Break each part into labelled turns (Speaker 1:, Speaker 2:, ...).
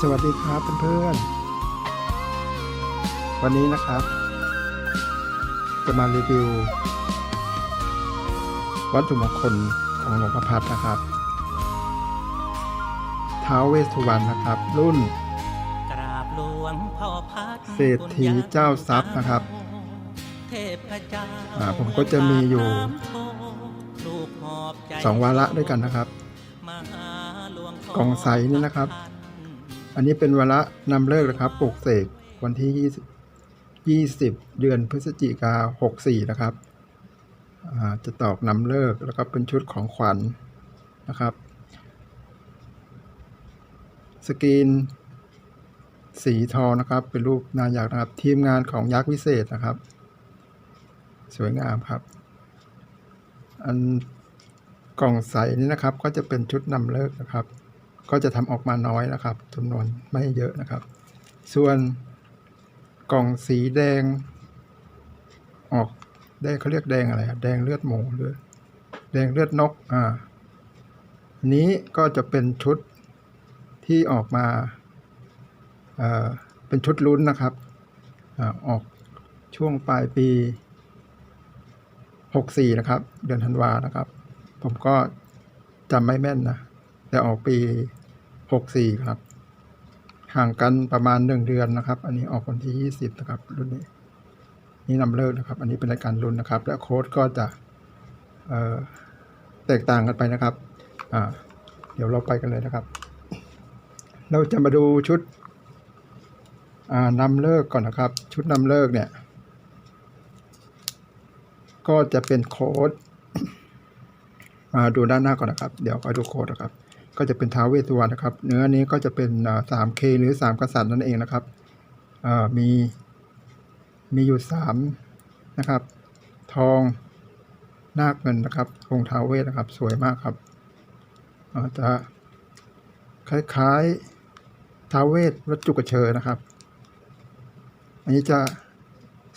Speaker 1: สวัสดีครับเพื่อนๆ วันนี้นะครับ จะมารีวิว วัตถุมงคลของหลวงพ่อพัดนะครับท้าวเวสสุวรรณนะครับ รุ่น
Speaker 2: กราบหลวงพ่อพัด
Speaker 1: เศรษฐีเจ้าทรัพย์นะครับ
Speaker 2: เทพเจ้า
Speaker 1: อ่าผมก็จะมีอยู่
Speaker 2: ลูกหอบใจ
Speaker 1: สองวาระด้วยกันนะครับ
Speaker 2: มาหาหลวงพ่
Speaker 1: กองใสนี่นะครับ อันนี้เป็นวาระนำเลิกนะครับปลูกเสกวันที่ 20 20 เดือนพฤศจิกา64 นะครับ จะตอกนำเลิกแล้วก็เป็นชุดของขวัญนะครับ สกรีนสีทองนะครับ เป็นรูปนายักษ์นะครับ ทีมงานของยักษ์วิเศษนะครับ สวยงามครับ อันกล่องใสนี้นะครับก็จะเป็นชุดนำเลิกนะครับ ก็จะทำออกมาน้อยนะครับจำนวนไม่เยอะนะครับ ส่วนกล่องสีแดง ออกแดงเขาเรียกแดงอะไรแดงเลือดหมูหรือแดงเลือดนกอ่านี้ก็จะเป็นชุดที่ออกมาเอ่อเป็นชุดลุ้นนะครับอ่าออกช่วงปลายปี 64 นะครับ เดือนธันวานะครับ ผมก็จำไม่แม่นนะ แต่ออกปี 64 ครับ ห่างกันประมาณ 1 เดือนนะครับ อันนี้ออกวันที่ 20 นะครับ รุ่นนี้ นี่นำเลิกนะครับ อันนี้เป็นรายการรุ่นนะครับ และโค้ดก็จะแตกต่างกันไปนะครับ เดี๋ยวเราไปกันเลยนะครับ เราจะมาดูชุดนำเลิกก่อนนะครับ ชุดนำเลิกเนี่ย ก็จะเป็นโค้ดมาดูด้านหน้าก่อนนะครับ เดี๋ยวคอยดูโค้ดนะครับ ก็จะเป็นท้าวเวสสุวรรณนะครับ เนื้อนี้ก็จะเป็นสามเคหรือสามกษัตริย์นั่นเองนะครับมีมีอยู่สามนะครับ ทองนาคเงินนะครับองค์ท้าวเวสนะครับ สวยมากครับจะคล้ายๆท้าวเวสวัดจุกเชอนะครับ อันนี้จะ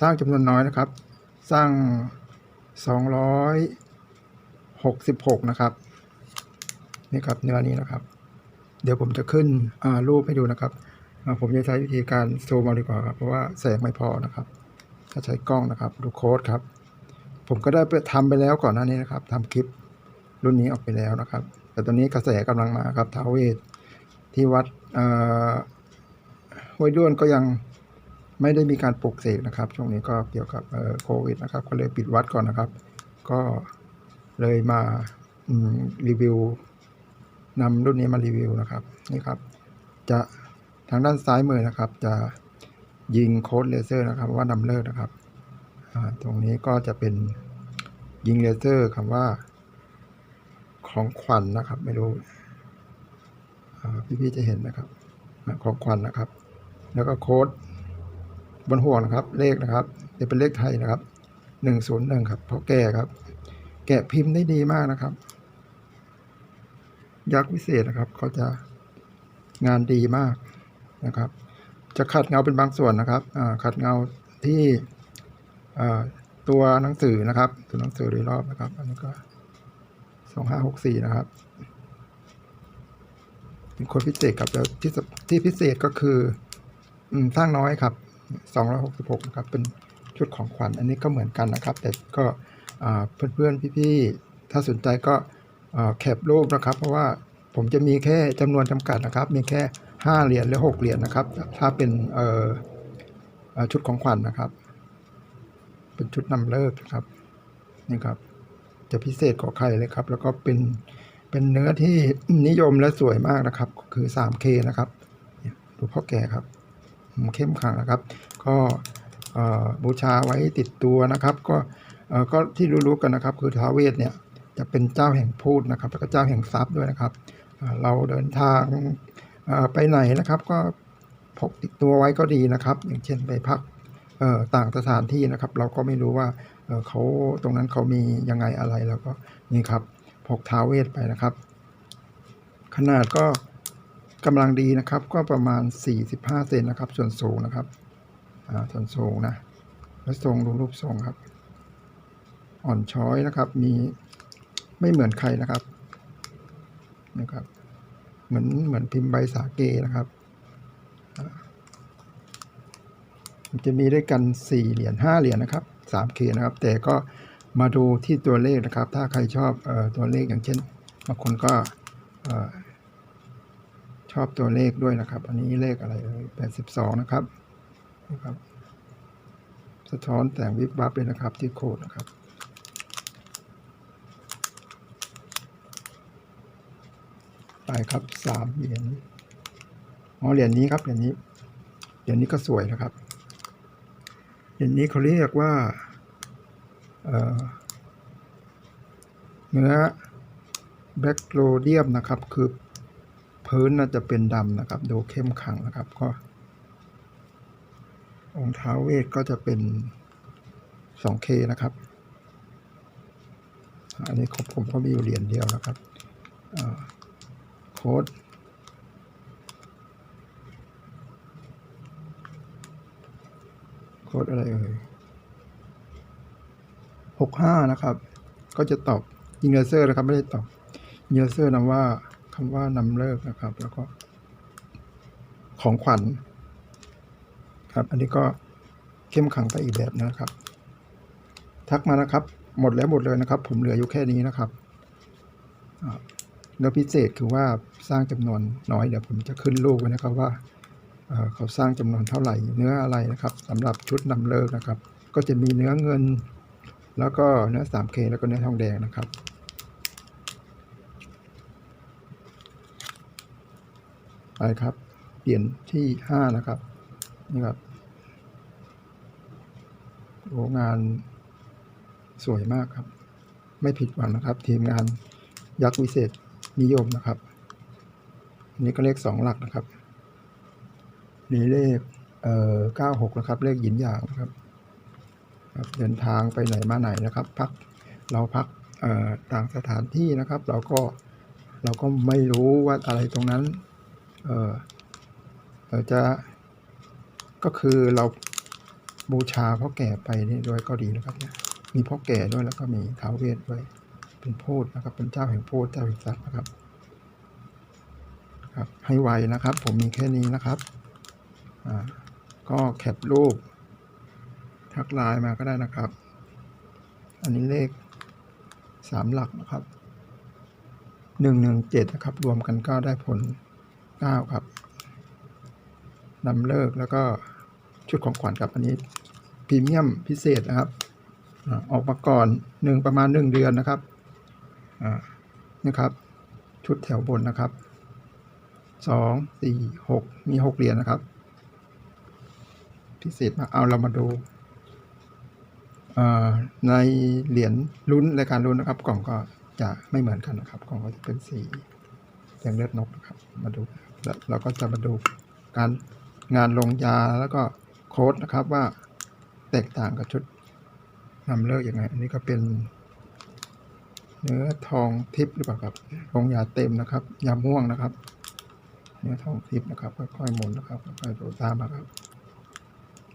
Speaker 1: สร้างจำนวนน้อยนะครับ สร้างสองร้อยหกสิบหกนะครับ นี่ครับเนื้อนี้นะครับ เดี๋ยวผมจะขึ้นรูปให้ดูนะครับ ผมจะใช้วิธีการซูมเอาดีกว่าครับเพราะว่าแสงไม่พอนะครับถ้าใช้กล้องนะครับ ดูโค้ดครับ ผมก็ได้ไปทำไปแล้วก่อนหน้านี้นะครับทำคลิปรุ่นนี้ออกไปแล้วนะครับ แต่ตอนนี้กระแสกำลังมาครับท้าวเวทที่วัดห้วยด้วนก็ยังไม่ได้มีการปลูกเสกนะครับ ช่วงนี้ก็เกี่ยวกับโควิดนะครับ ก็เลยปิดวัดก่อนนะครับ ก็เลยมาอืรีวิว นำรุ่นนี้มารีวิวนะครับนี่ครับ จะทางด้านซ้ายมือนะครับ จะยิงโค้ดเลเซอร์นะครับว่านำเลิกนะครับตรงนี้ก็จะเป็นยิงเลเซอร์คำว่า ของขวัญนนะครับ ไม่รู้พี่ๆจะเห็นนะครับของขวัญนนะครับ แล้วก็โค้ดบนห่วงนะครับ เลขนะครับจะเป็นเลขไทยนะครับหนึ่งศูนย์หนึ่งครับเพราะแก่ครับ แกะพิมพ์ได้ดีมากนะครับ ยักษ์วิเศษนะครับ เขาจะงานดีมากนะครับ จะขัดเงาเป็นบางส่วนนะครับขัดเงาที่ตัวหนังสือนะครับ ตัวหนังสือโดยรอบนะครับ อันนี้ก็สองห้าหกสี่นะครับ เป็นคนพิเศษครับแล้วที่ที่พิเศษก็คือสร้างน้อยครับสองร้อยหกสิบหกนะครับ เป็นชุดของขวัญ อันนี้ก็เหมือนกันนะครับ แต่ก็เพื่อนๆพี่ๆถ้าสนใจก็ แคปรูปนะครับ เพราะว่าผมจะมีแค่จำนวนจำกัดนะครับ มีแค่ห้าเหรียญหรือหกเหรียญนะครับ ถ้าเป็นชุดของขวัญนะครับ เป็นชุดนำเลิกนะครับนี่ครับ จะพิเศษกว่าใครเลยครับ แล้วก็เป็นเป็นเนื้อที่นิยมและสวยมากนะครับ คือ 3K นะครับดูพ่อแก่ครับเข้มขลังนะครับ ก็บูชาไว้ติดตัวนะครับ ก็ก็ที่รู้ๆกันนะครับ คือท้าวเวสเนี่ย จะเป็นเจ้าแห่งพูดนะครับ แล้วก็เจ้าแห่งทรัพย์ด้วยนะครับ เราเดินทางไปไหนนะครับ ก็พกติดตัวไว้ก็ดีนะครับ อย่างเช่นไปพักต่างสถานที่นะครับ เราก็ไม่รู้ว่าเขาตรงนั้นเขามียังไงอะไรแล้วก็นี่ครับพกท้าวเวทไปนะครับ ขนาดก็กำลังดีนะครับ ก็ประมาณ 45 เซนนะครับ ส่วนสูงนะครับส่วนสูงนะแล้วทรงดูรูปทรงครับ อ่อนช้อยนะครับ มี ไม่เหมือนใครนะครับนะครับ เหมือนเหมือนพิมพ์ใบสาเกนะครับจะมีด้วยกัน 4 เหรียญ5เหรียญนะครับ 3K นะครับ แต่ก็มาดูที่ตัวเลขนะครับ ถ้าใครชอบเออตัวเลขอย่างเช่นบางคนก็ชอบตัวเลขด้วยนะครับ อันนี้เลขอะไรเอ่ย82นะครับนะครับ สะท้อนแต่งวิบวับเลยนะครับที่โคดนะครับ ไปครับสามเหรียญอ๋อเหรียญนี้ครับเหรียญนี้เหรียญนี้ก็สวยนะครับเหรียญนี้เขาเรียกว่าเนื้อแบล็กโรเดียมนะครับ คือพื้นน่าจะเป็นดำนะครับ ดูเข้มขังนะครับ ก็ องค์ท้าเวทก็จะเป็น 2K นะครับ อันนี้ผมก็มีอยู่เหรียญเดียวนะครับ โค้ดโค้ดอะไรเอ่ยหกห้านะครับ ก็จะตอบยิงเลเซอร์นะครับ ไม่ได้ตอบยิงเลเซอร์นำว่าคำว่านำเลิกนะครับ แล้วก็ ของขวัญครับ อันนี้ก็เข้มขังไปอีกแบบนะครับ ทักมานะครับ หมดแล้วหมดเลยนะครับ ผมเหลืออยู่แค่นี้นะครับ แล้วพิเศษคือว่าสร้างจำนวนน้อยเดี๋ยวผมจะขึ้นรูปไว้นะครับว่าเขาสร้างจำนวนเท่าไหร่เนื้ออะไรนะครับสำหรับชุดนำเลิกนะครับ ก็จะมีเนื้อเงิน แล้วก็เนื้อ 3K แล้วก็เนื้อทองแดงนะครับไปครับ เปลี่ยนที่ 5 นะครับนี่ครับโอ้งานสวยมากครับ ไม่ผิดหวังนะครับ ทีมงานยักษ์วิเศษ นิยมนะครับอันนี้ก็เลขสองหลักนะครับนี่เลขเอ่อเก้าหกนะครับ เลขหยินหยางนะครับเดินทางไปไหนมาไหนนะครับ พักเราพักเอ่อต่างสถานที่นะครับ เราก็เราก็ไม่รู้ว่าอะไรตรงนั้นเออเราจะก็คือเราบูชาพ่อแก่ไปนี่ด้วยก็ดีนะครับเนี่ยมีพ่อแก่ด้วยแล้วก็มีเท้าเวทด้วย เป็นโพธนะครับ เป็นเจ้าแห่งโพธเจ้าแห่งทรัพย์นะครับครับ ให้ไวนะครับ ผมมีแค่นี้นะครับอ่าก็แคปรูป ทักไลน์มาก็ได้นะครับ อันนี้เลขสามหลักนะครับหนึ่งหนึ่งเจ็ดนะครับ รวมกันก็ได้ผลเก้าครับนำเลิกแล้วก็ชุดของขวัญกับอันนี้พรีเมียมพิเศษนะครับอ่าออกมาก่อนหนึ่งประมาณหนึ่งเดือนนะครับ นะครับ ชุดแถวบนนะครับสองสี่หกมีหกเหรียญนะครับ พิเศษมากเอาเรามาดูในเหรียญลุ้นรายการลุ้นนะครับ กล่องก็จะไม่เหมือนกันนะครับ กล่องก็จะเป็นสีแดงเลือดนกนะครับ มาดูแล้วเราก็จะมาดูการงานลงยาแล้วก็โค้ดนะครับว่าแตกต่างกับชุดนำเลิกยังไง อันนี้ก็เป็น เนื้อทองทิพย์หรือเปล่าครับลงยาเต็มนะครับ ยาม่วงนะครับ เนื้อทองทิพย์นะครับ ค่อยๆหมุนนะครับ ค่อยๆดูตามนะครับ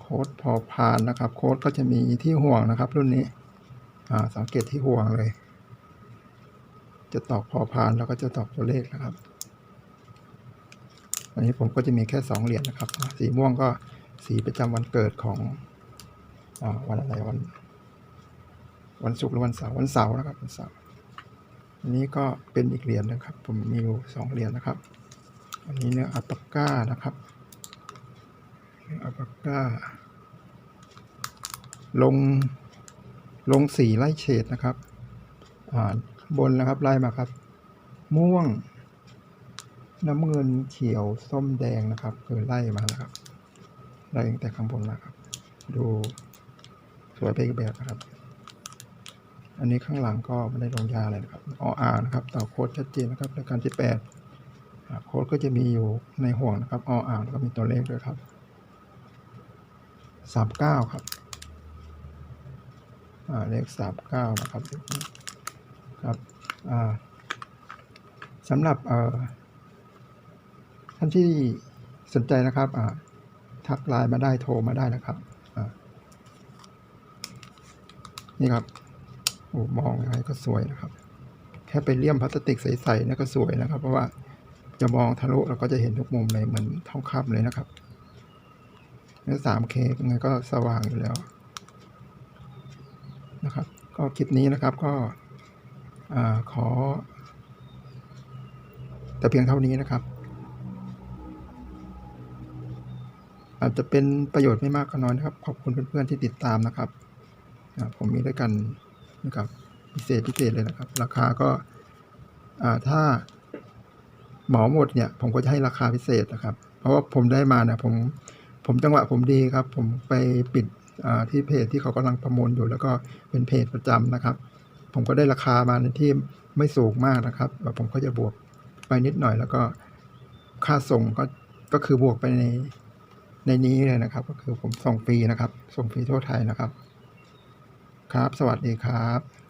Speaker 1: โค้ดพอพานนะครับ โค้ดก็จะมีที่ห่วงนะครับ รุ่นนี้ อ่า สังเกตที่ห่วงเลย จะตอกพอพานแล้วก็จะตอกตัวเลขนะครับอันนี้ผมก็จะมีแค่สองเหรียญนะครับ สีม่วงก็สีประจำวันเกิดของอาวันอะไรวันวันศุกร์หรือวันเสาร์วันเสาร์นะครับวันเสาร์ อันนี้ก็เป็นอีกเหรียญหนะครับ ผมมีอยู่สองเหรียญนะครับ อันนี้เนื้ออัปาก้านะครับอัปาก้า ลงลงสีไล่เฉดนะครับอ่าบนนะครับไล่มาครับ ม่วง น้ำเงินเขียวส้มแดงนะครับคือไล่มาแล้วครับไล่ตั้งแต่ข้างบนมาครับ ดูสวยไปอีกแบบนะครับ อันนี้ข้างหลังก็ไม่ได้ลงยาอะไรนะครับออานะครับต่อโค้ดชัดเจนนะครับรายการที่แปดโค้ดก็จะมีอยู่ในห่วงนะครับออาแล้วก็มีตัวเลขด้วยครับสามเก้าครับเลขสามเก้านะครับครับสำหรับท่านที่สนใจนะครับทักไลน์มาได้โทรมาได้นะครับนี่ครับ อ้มองยังไงก็สวยนะครับ แค่ไปเลี่ยมพลาสติกใสๆนี่ยก็สวยนะครับ เพราะว่าจะมองทะลุเราก็จะเห็นทุกมุมเลยเหมือนทองคำเลยนะครับเนื้อ 3K ยังไงก็สว่างอยู่แล้วนะครับ ก็คลิปนี้นะครับก็ขอ แต่เพียงเท่านี้นะครับ อาจจะเป็นประโยชน์ไม่มากก็น้อยนะครับ ขอบคุณเพื่อนๆที่ติดตามนะครับ ผมมีด้วยกัน นะครับพิเศษพิเศษเลยนะครับ ราคาก็ถ้าเหมาหมดเนี่ย ผมก็จะให้ราคาพิเศษนะครับ เพราะว่าผมได้มาเนี่ยผมผมจังหวะผมดีครับ ผมไปปิดที่เพจที่เขากำลังประมูลอยู่แล้วก็เป็นเพจประจำนะครับ ผมก็ได้ราคามาในที่ไม่สูงมากนะครับแล้วผมก็จะบวกไปนิดหน่อย แล้วก็ค่าส่งก็ก็คือบวกไปในในนี้เลยนะครับ ก็คือผมส่งฟรีนะครับ ส่งฟรีทั่วไทยนะครับ ครับ สวัสดีครับ